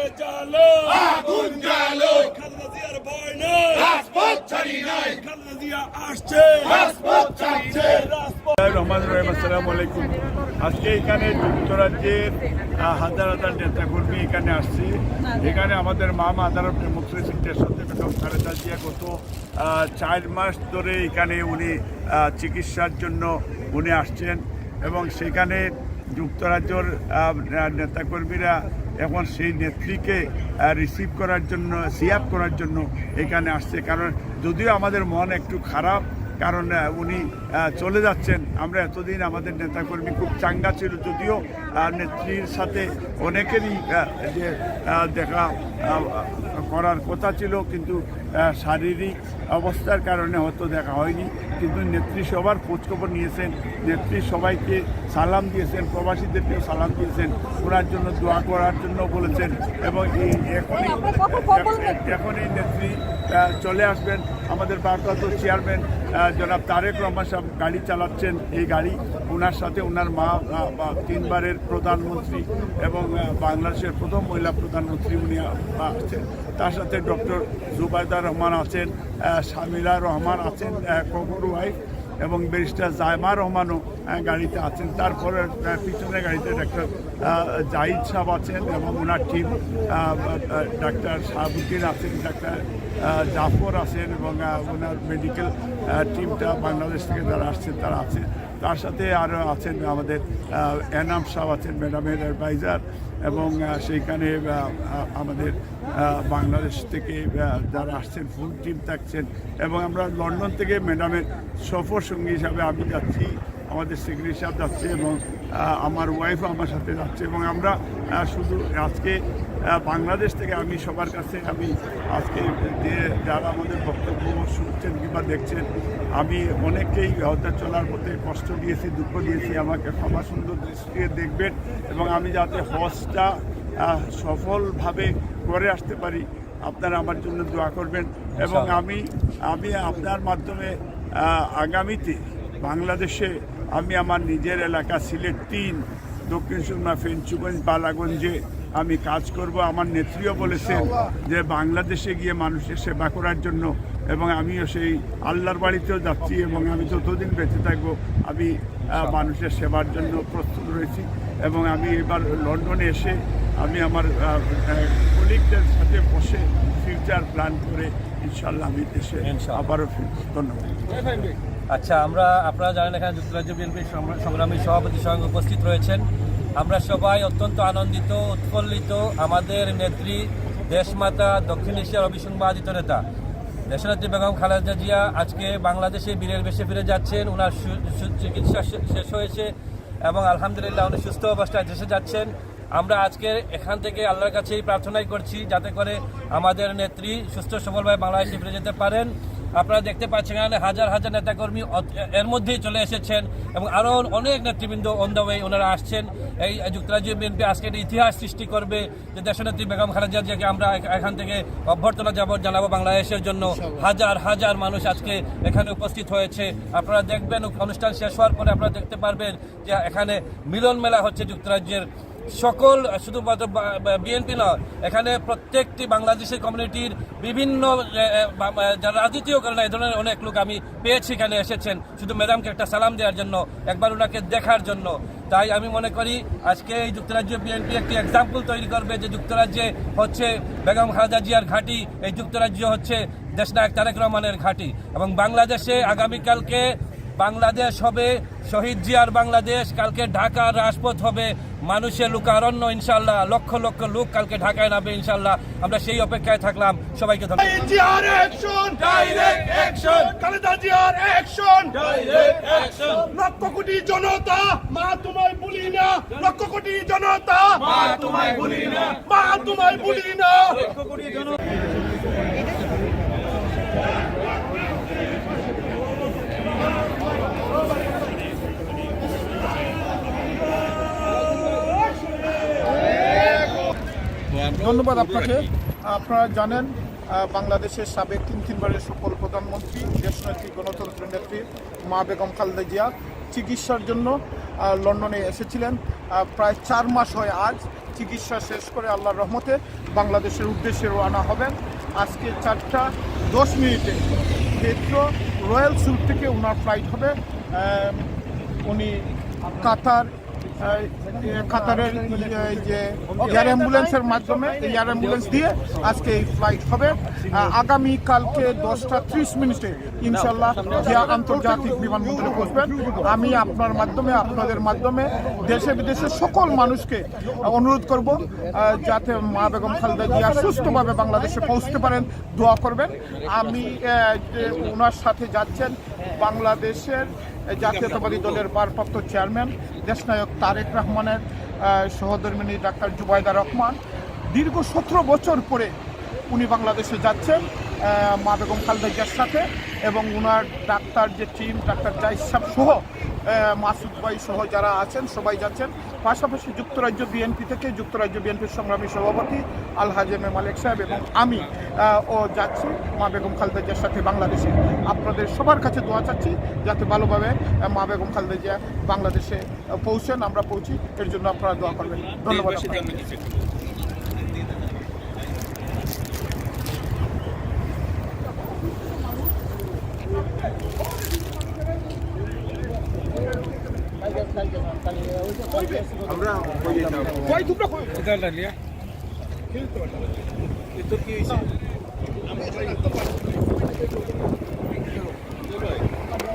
পুড়ে জ্বালো। আগুন জ্বালো। খালেদা জিয়ার ভয় নেই। রাজপথ ছাড়ি নাই। খালেদা জিয়া আসছে। রাজপথ ছাড়ছে রহমান রহিম আসসালামু আলাইকুম। আজকে এখানে যুক্তরাজ্যের হাজার হাজার নেতাকর্মী এখানে আসছি। এখানে আমাদের আদালত ডেমোক্রেসি স্টেশন থেকে বেগম খালেদা জিয়া গত চার মাস ধরে এখানে উনি চিকিৎসার জন্য উনি আসছেন এবং সেখানে যুক্তরাজ্যর নেতাকর্মীরা এখন সেই নেত্রীকে রিসিভ করার জন্য সিয়াপ করার জন্য এখানে আসছে। কারণ যদিও আমাদের মন একটু খারাপ কারণ উনি চলে যাচ্ছেন। আমরা এতদিন আমাদের নেতাকর্মী খুব চাঙ্গা ছিল যদিও নেত্রীর সাথে অনেকেরই যে দেখা করার কথা ছিল কিন্তু শারীরিক অবস্থার কারণে হয়তো দেখা হয়নি। কিন্তু নেত্রী সবার খোঁজখবর নিয়েছেন। নেত্রী সবাইকে সালাম দিয়েছেন প্রবাসীদেরকেও সালাম দিয়েছেন। ওনার জন্য দোয়া করার জন্য বলেছেন। এবং এই এখনই এখন এই নেত্রী চলে আসবেন। আমাদের ভারপ্রাপ্ত চেয়ারম্যান জনাব তারেক রহমান সাহেব গাড়ি চালাচ্ছেন এই গাড়ি। ওনার সাথে ওনার মা তিনবারের প্রধানমন্ত্রী এবং বাংলাদেশের প্রথম মহিলা প্রধানমন্ত্রী উনি আছেন তার সাথে ডক্টর জুবাইদা রহমান আছেন শামিলা রহমান আছেন কবর ওয়াইফ এবং ব্যারিস্টার জায়মা রহমানও গাড়িতে আছেন। তারপরে আহ, পিছনের গাড়িতে ডাক্তার জাহিদ সাহেব আছেন এবং ওনার টিম ডাক্তার শাহাবুদ্দিন আছেন ডাক্তার জাফর আছেন এবং ওনার মেডিকেল টিমটা বাংলাদেশ থেকে যারা আসছেন তারা আছেন। তার সাথে আরও আছেন আমাদের এনাম সাহেব আছেন ম্যাডামের অ্যাডভাইজার এবং সেইখানে আমাদের বাংলাদেশ থেকে যারা আসছেন, ফুল টিম থাকছেন এবং আমরা লন্ডন থেকে ম্যাডামের সফর সঙ্গী হিসাবে আমি যাচ্ছি। আমাদের সেক্রেটারি সাহেব যাচ্ছে এবং আমার ওয়াইফও আমার সাথে যাচ্ছে এবং আমরা শুধু আজকে বাংলাদেশ থেকে আমি সবার কাছে আমি আজকে যে যারা আমাদের বক্তব্য শুনছেন কিংবা দেখছেন আমি অনেককেই হয়তো চলার পথে কষ্ট দিয়েছি দুঃখ দিয়েছি আমাকে ক্ষমা সুন্দর দৃষ্টিতে দেখবেন এবং আমি যাতে হজটা সফলভাবে করে আসতে পারি আপনারা আমার জন্য দোয়া করবেন এবং আমি আমি আপনার মাধ্যমে আগামীতে বাংলাদেশে আমি আমার নিজের এলাকা সিলেট তিন দক্ষিণ সুরমা ফেঞ্চুগঞ্জ বালাগঞ্জে আমি কাজ করব। আমার নেত্রীও বলেছেন যে বাংলাদেশে গিয়ে মানুষের সেবা করার জন্য এবং আমিও সেই আল্লাহর বাড়িতেও যাচ্ছি এবং আমি যতদিন বেঁচে থাকব আমি মানুষের সেবার জন্য প্রস্তুত রয়েছি এবং আমি এবার লন্ডনে এসে আমি আমার কলিগদের সাথে বসে ফিউচার প্ল্যান করে ইনশাল্লাহ আমি দেশে আবারও ফিরব। ধন্যবাদ। আচ্ছা আমরা আপনারা জানেন এখানে যুক্তরাজ্য বিএনপির সংগ্রামী সভাপতি সঙ্গে উপস্থিত রয়েছেন। আমরা সবাই অত্যন্ত আনন্দিত উৎফুল্লিত আমাদের নেত্রী দেশমাতা দক্ষিণ এশিয়ার অবিসংবাদিত নেতা দেশনেত্রী বেগম খালেদা জিয়া আজকে বাংলাদেশে বীরের বেশে ফিরে যাচ্ছেন। ওনার চিকিৎসা শেষ হয়েছে এবং আলহামদুলিল্লাহ উনি সুস্থ অবস্থায় দেশে যাচ্ছেন। আমরা আজকে এখান থেকে আল্লাহর কাছেই প্রার্থনাই করছি যাতে করে আমাদের নেত্রী সুস্থ সবলভাবে বাংলাদেশে ফিরে যেতে পারেন। আপনারা দেখতে পাচ্ছেন এখানে হাজার হাজার নেতাকর্মী এর মধ্যেই চলে এসেছেন এবং আরও অনেক নেতৃবৃন্দ অন দ্য ওয়ে ওনারা আসছেন। এই যুক্তরাজ্য বিএনপি আজকে একটা ইতিহাস সৃষ্টি করবে যে দেশনেত্রী বেগম খালেদা জিয়াকে আমরা এখান থেকে অভ্যর্থনা যাব জানাব বাংলাদেশের জন্য। হাজার হাজার মানুষ আজকে এখানে উপস্থিত হয়েছে। আপনারা দেখবেন অনুষ্ঠান শেষ হওয়ার পরে আপনারা দেখতে পারবেন যে এখানে মিলন মেলা হচ্ছে যুক্তরাজ্যের। সকল শুধুমাত্র বিএনপি নয় এখানে প্রত্যেকটি বাংলাদেশের কমিউনিটির বিভিন্ন যারা রাজনীতিও করেন না, এই ধরনের অনেক লোক আমি পেয়েছি এখানে এসেছেন। শুধু ম্যাডামকে একটা সালাম দেওয়ার জন্য একবার ওনাকে দেখার জন্য। তাই আমি মনে করি আজকে এই যুক্তরাজ্য বিএনপি একটি এক্সাম্পল তৈরি করবে যে যুক্তরাজ্যে হচ্ছে বেগম খালেদা জিয়ার ঘাঁটি এই যুক্তরাজ্য হচ্ছে দেশনায়ক তারেক রহমানের ঘাঁটি। এবং বাংলাদেশে আগামীকালকে বাংলাদেশ হবে শহীদ জিয়ার বাংলাদেশ কালকে ঢাকার রাজপথ হবে মানুষের লোকারণ্য ইনশাল্লাহ লক্ষ লক্ষ লোক কালকে ঢাকায় নামবে ইনশাল্লাহ। আমরা সেই অপেক্ষায় থাকলাম সবাইকে লক্ষ কোটি জনতা মা তোমায় ভুলি না। লক্ষ কোটি জনতা মা তোমায় ভুলি না। মা তোমায় ভুলি না। ধন্যবাদ আপনাকে। আপনারা জানেন বাংলাদেশের সাবেক তিন তিনবারের সফল প্রধানমন্ত্রী দেশনেত্রী গণতন্ত্র নেত্রী মা বেগম খালেদা জিয়া চিকিৎসার জন্য লন্ডনে এসেছিলেন। প্রায় চার মাস হয় আজ চিকিৎসা শেষ করে আল্লাহর রহমতে বাংলাদেশের উদ্দেশ্যে রওনা হবেন। আজকে চারটা দশ মিনিটে হেথ্রো রয়্যাল সুট থেকে ওনার ফ্লাইট হবে। উনি কাতার কাতারের এই যে এয়ার অ্যাম্বুলেন্সের মাধ্যমে এয়ার অ্যাম্বুলেন্স দিয়ে আজকে এই ফ্লাইট হবে। আগামী কালকে দশটা ত্রিশ মিনিটে ইনশাল্লাহ জিয়া আন্তর্জাতিক বিমানবন্দরে পৌঁছবেন আমি আপনার মাধ্যমে, আপনাদের মাধ্যমে দেশে বিদেশে সকল মানুষকে অনুরোধ করব যাতে মা বেগম খালেদা জিয়া সুস্থভাবে বাংলাদেশে পৌঁছতে পারেন, দোয়া করবেন। আমি ওনার সাথে যাচ্ছেন বাংলাদেশের জাতীয়তাবাদী দলের ভারপ্রাপ্ত চেয়ারম্যান, দেশনায়ক তারেক রহমানের সহধর্মিনী ডাক্তার জুবাইদা রহমান। দীর্ঘ সতেরো বছর পরে উনি বাংলাদেশে যাচ্ছেন মা বেগম খালেদা সাথে এবং ওনার ডাক্তার যে টিম, ডাক্তার জাহিদ সাহেব সহ মাসুদ ভাই সহ যারা আছেন সবাই যাচ্ছেন। পাশাপাশি যুক্তরাজ্য বিএনপি থেকে যুক্তরাজ্য বিএনপির সংগ্রামী সভাপতি আল হাজেমে মালিক সাহেব এবং আমি ও যাচ্ছি মা বেগম খালেদা জিয়ার সাথে বাংলাদেশে। আপনাদের সবার কাছে দোয়া চাচ্ছি যাতে ভালোভাবে মা বেগম খালেদা জিয়া বাংলাদেশে পৌঁছেন আমরা পৌঁছি এর জন্য আপনারা দোয়া করবেন। ধন্যবাদ আপনাকে।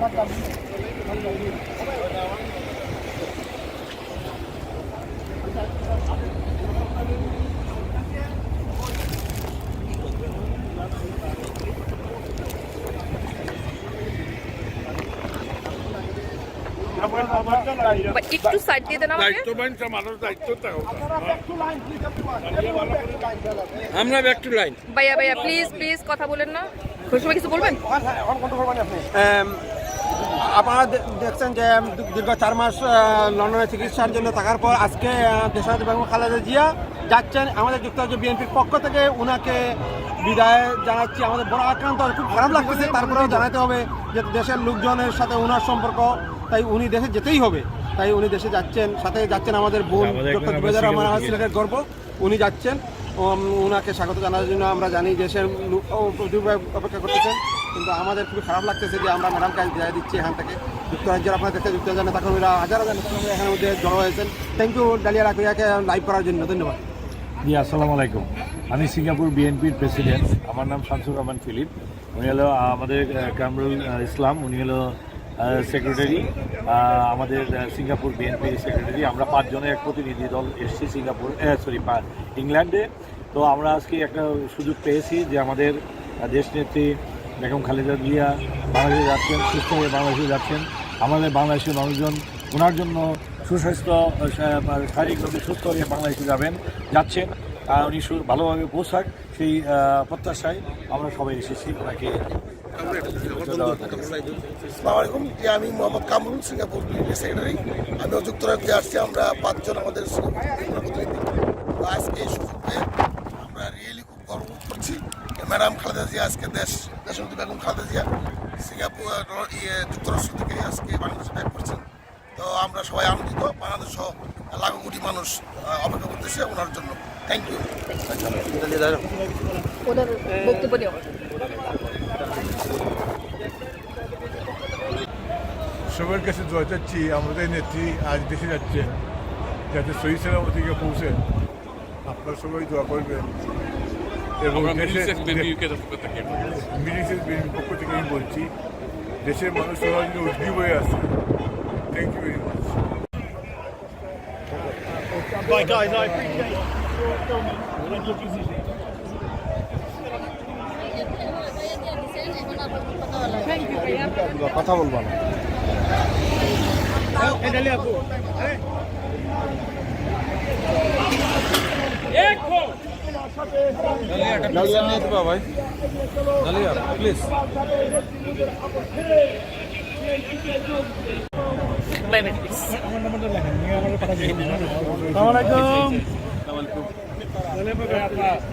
বা একটু সাইড দিয়ে দেন আমাকে। আমরা ব্যাক টু লাইন ভাইয়া ভাইয়া প্লিজ প্লিজ কথা বলেন না। খুশি কিছু বলবেন? আপনারা দেখছেন যে দীর্ঘ চার মাস লন্ডনে চিকিৎসার জন্য থাকার পর আজকে দেশনাথ বেগম খালেদা জিয়া যাচ্ছেন। আমাদের যুক্তরাজ্য বিএনপির পক্ষ থেকে উনাকে বিদায় জানাচ্ছি। আমাদের বড় আক্রান্ত খুব খারাপ লাগতেছে। তারপরেও জানাতে হবে যে দেশের লোকজনের সাথে ওনার সম্পর্ক তাই উনি দেশে যেতেই হবে। তাই উনি দেশে যাচ্ছেন সাথে যাচ্ছেন আমাদের বোন ডক্টর জুবেদার রহমান আমার সিলেটের গর্ব উনি যাচ্ছেন। উনাকে স্বাগত জানার জন্য আমরা জানি দেশের অপেক্ষা করতেছেন। কিন্তু আমাদের খুবই খারাপ লাগতেছে যে আমরা ম্যাডামকে আজ বিদায় দিচ্ছি এখান থেকে। যুক্তরাজ্যের আপনার দেখতে যুক্তরাজ্য তখন কর্মীরা হাজার হাজার এখানে মধ্যে জড়ো হয়েছেন। থ্যাংক ইউ ডালিয়া রাকিয়াকে লাইভ করার জন্য। ধন্যবাদ। জি আসসালামু আলাইকুম। আমি সিঙ্গাপুর বিএনপির প্রেসিডেন্ট। আমার নাম শামসুর রহমান ফিলিপ। উনি হলো আমাদের কামরুল ইসলাম। উনি হলো সেক্রেটারি আমাদের সিঙ্গাপুর বিএনপির সেক্রেটারি আমরা পাঁচজনের এক প্রতিনিধি দল এসছি সিঙ্গাপুর সরি ইংল্যান্ডে। তো আমরা আজকে একটা সুযোগ পেয়েছি যে আমাদের দেশনেত্রী বেগম খালেদা জিয়া বাংলাদেশে যাচ্ছেন, সুস্থ হয়ে বাংলাদেশে যাচ্ছেন। আমাদের বাংলাদেশের মানুষজন, ওনার জন্য সুস্বাস্থ্য শারীরিকভাবে সুস্থ হয়ে বাংলাদেশে যাবেন, যাচ্ছেন। উনি ভালোভাবে পোশাক, সেই প্রত্যাশায় আমরা সবাই এসেছি ওনাকে আসসালামাইকুম আমি মোহাম্মদ কামরুল, সিঙ্গাপুর সেক্রেটারি। আমিও যুক্তরাজ্যে আসছি, আমরা পাঁচজন আমাদের প্রতিনিধি। আজকে এই সুযোগ আমরা রিয়েলি খুব গর্ব করছি ম্যাডাম খালেদা জিয়া আজকে দেশ, দেশনেত্রী বেগম খালেদা জিয়া সিঙ্গাপুর ইয়ে যুক্তরাষ্ট্র থেকে আজকে বাংলাদেশে ব্যাক করছেন। তো আমরা সবাই আনন্দিত, বাংলাদেশ লাখো কোটি মানুষ অপেক্ষা করতেছে ওনার জন্য। থ্যাংক ইউ বক্তব্য সবার কাছে দোয়া চাচ্ছি আমাদের নেত্রী আজ দেশে যাচ্ছেন যাতে সহি সালামতিকে পৌঁছেন আপনারা সবাই দোয়া করবেন। এবং দেশে মিডিসের পক্ষ থেকে আমি বলছি দেশের মানুষ সবার জন্য উদ্গ্রীব হয়ে আছে। থ্যাংক ইউ ভেরি মাচ কথা বলব না। বাই বাই প্লিজ বিশাল বহর আইসি আজকে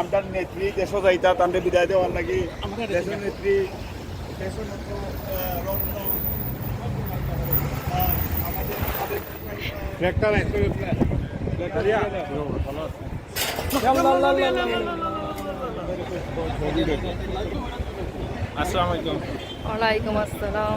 আমরা নেত্রী দেশ যাইতা তান্ডে বিদায় দেওয়ার লাগি দেশের নেত্রী মতো রত্ন ওয়ালাইকুম আসসালাম।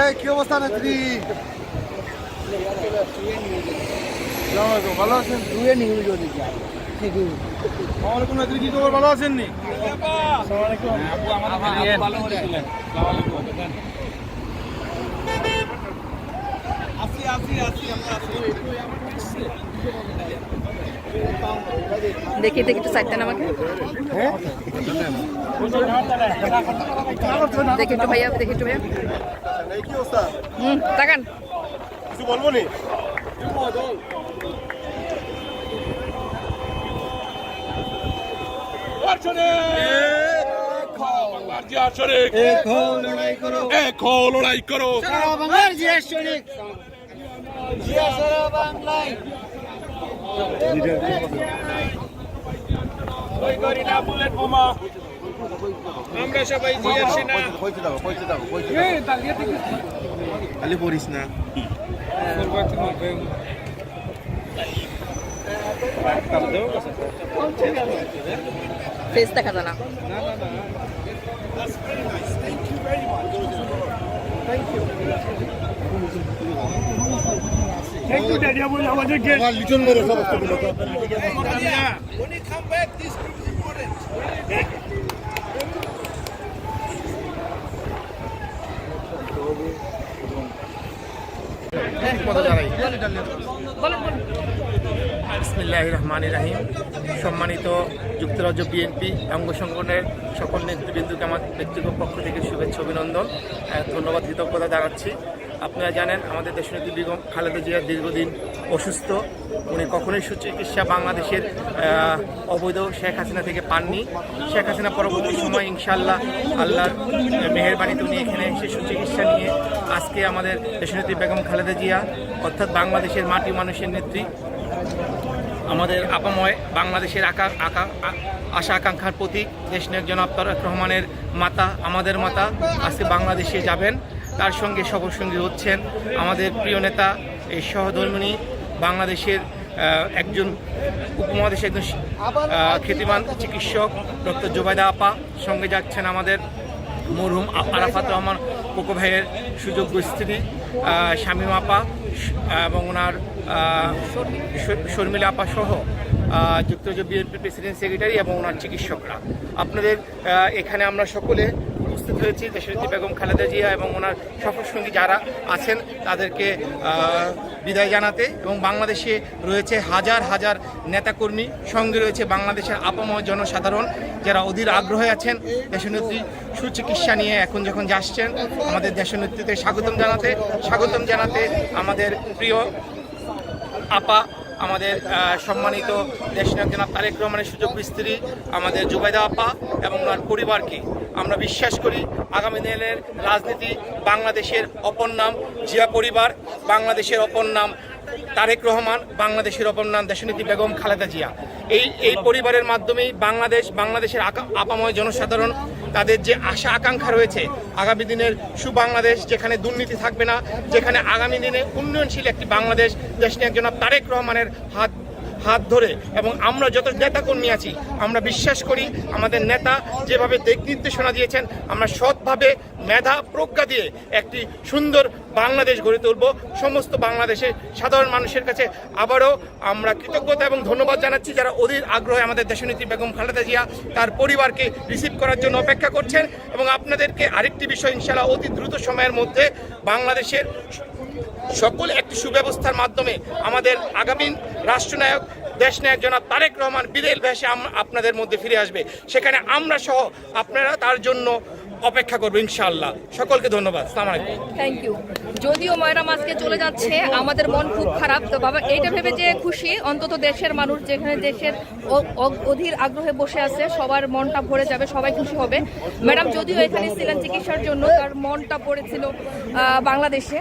এই, কি অবস্থা নেত্রী? ভালো আছেন? দুয়ে নিয়ে যদি আমার নেত্রী, কি খবর? ভালো আছেন নি? দেখি দেখি একটু সাইড দেন আমাকে। দেখি একটু ভাইয়া দেখি একটু ভাইয়া। হুম তাকান। কিছু বলব নি লড়াই করো। বাংলার জিয়া সৈনিক জিয়া বাংলায়। আমরা সবাই জিয়ার সেনা খালি পড়িস না ফেস দেখা যায় না থ্যাংক ইউ ড্যাডি বলে আমাদেরকে লিটন মেরে সমস্তগুলো বিসমিল্লাহ রহমান রাহিম সম্মানিত যুক্তরাজ্য বিএনপি অঙ্গ সংগঠনের সকল নেতৃবৃন্দকে আমার ব্যক্তিগত পক্ষ থেকে শুভেচ্ছা অভিনন্দন। ধন্যবাদ কৃতজ্ঞতা জানাচ্ছি। আপনারা জানেন, আমাদের দেশনেত্রী বেগম খালেদা জিয়া দীর্ঘদিন অসুস্থ। উনি কখনোই সুচিকিৎসা বাংলাদেশের অবৈধ শেখ হাসিনা থেকে পাননি। শেখ হাসিনা পরবর্তী সময় ইনশাল্লাহ আল্লাহর মেহেরবানিতে উনি এখানে এসে সুচিকিৎসা নিয়ে আজকে আমাদের দেশনেত্রী বেগম খালেদা জিয়া, অর্থাৎ বাংলাদেশের মাটি মানুষের নেত্রী, আমাদের আপাময় বাংলাদেশের আকা আকা, আশা আকাঙ্ক্ষার প্রতীক দেশনায়ক জনাব তারেক রহমানের মাতা, আমাদের মাতা, আজকে বাংলাদেশে যাবেন। তার সঙ্গে সকল সঙ্গী হচ্ছেন আমাদের প্রিয় নেতা, এই সহধর্মিনী বাংলাদেশের একজন উপমহাদেশে একজন খ্যাতিমান চিকিৎসক, ডক্টর জোবাইদা আপা, সঙ্গে যাচ্ছেন আমাদের মরহুম আরাফাত রহমান কোকো ভাইয়ের সুযোগ্য স্ত্রী শামীম আপা এবং ওনার শর্মিলা আপা সহ যুক্তরাজ্য বিএনপি প্রেসিডেন্ট সেক্রেটারি এবং ওনার চিকিৎসকরা। আপনাদের এখানে আমরা সকলে উপস্থিত হয়েছি দেশনেত্রী বেগম খালেদা জিয়া এবং ওনার সফর সঙ্গী যারা আছেন, তাদেরকে বিদায় জানাতে এবং বাংলাদেশে রয়েছে হাজার হাজার নেতাকর্মী, সঙ্গে রয়েছে বাংলাদেশের আপাময় জনসাধারণ যারা অধীর আগ্রহে আছেন, দেশনেত্রী সুচিকিৎসা নিয়ে এখন যখন যাচ্ছেন, আমাদের দেশনেত্রীতে স্বাগতম জানাতে স্বাগতম জানাতে আমাদের প্রিয় আপা আমাদের সম্মানিত দেশনাথ জনাব তারেক রহমানের সুযোগ স্ত্রী আমাদের জুবাইদা আপা এবং ওনার পরিবারকে আমরা বিশ্বাস করি আগামী দিনের রাজনীতি বাংলাদেশের অপর নাম জিয়া পরিবার, বাংলাদেশের অপর নাম তারেক রহমান, বাংলাদেশের অপর নাম দেশনীতি বেগম খালেদা জিয়া। এই এই পরিবারের মাধ্যমেই বাংলাদেশ, বাংলাদেশের আপাময় জনসাধারণ তাদের যে আশা আকাঙ্ক্ষা রয়েছে, আগামী দিনের সুবাংলাদেশ যেখানে দুর্নীতি থাকবে না, যেখানে আগামী দিনে উন্নয়নশীল একটি বাংলাদেশ দেশনায়ক একজন তারেক রহমানের হাত হাত ধরে এবং আমরা যত নেতাকর্মী আছি, আমরা বিশ্বাস করি আমাদের নেতা যেভাবে দিক নির্দেশনা দিয়েছেন, আমরা সৎভাবে মেধা প্রজ্ঞা দিয়ে একটি সুন্দর বাংলাদেশ গড়ে তুলব। সমস্ত বাংলাদেশের সাধারণ মানুষের কাছে আবারও আমরা কৃতজ্ঞতা এবং ধন্যবাদ জানাচ্ছি যারা অধীর আগ্রহে আমাদের দেশনেত্রী বেগম খালেদা জিয়া তার পরিবারকে রিসিভ করার জন্য অপেক্ষা করছেন এবং আপনাদেরকে আরেকটি বিষয় ইনশাআল্লাহ অতি দ্রুত সময়ের মধ্যে বাংলাদেশের সকল একটি সুব্যবস্থার মাধ্যমে আমাদের আগামী রাষ্ট্রনায়ক, দেশনায়ক জনাব তারেক রহমান বিদেল ভেসে আপনাদের মধ্যে ফিরে আসবে। সেখানে আমরা সহ আপনারা তার জন্য অপেক্ষা করব, ইনশাআল্লাহ। সকলকে ধন্যবাদ। থ্যাংক ইউ যদিও ময়রাম আজকে চলে যাচ্ছে, আমাদের মন খুব খারাপ। তো বাবা, এইটা ভেবে যে খুশি, অন্তত দেশের মানুষ যেখানে দেশের অধীর আগ্রহে বসে আছে, সবার মনটা ভরে যাবে, সবাই খুশি হবে। ম্যাডাম, যদিও এখানে ছিলেন চিকিৎসার জন্য, তার মনটা পড়েছিল বাংলাদেশে।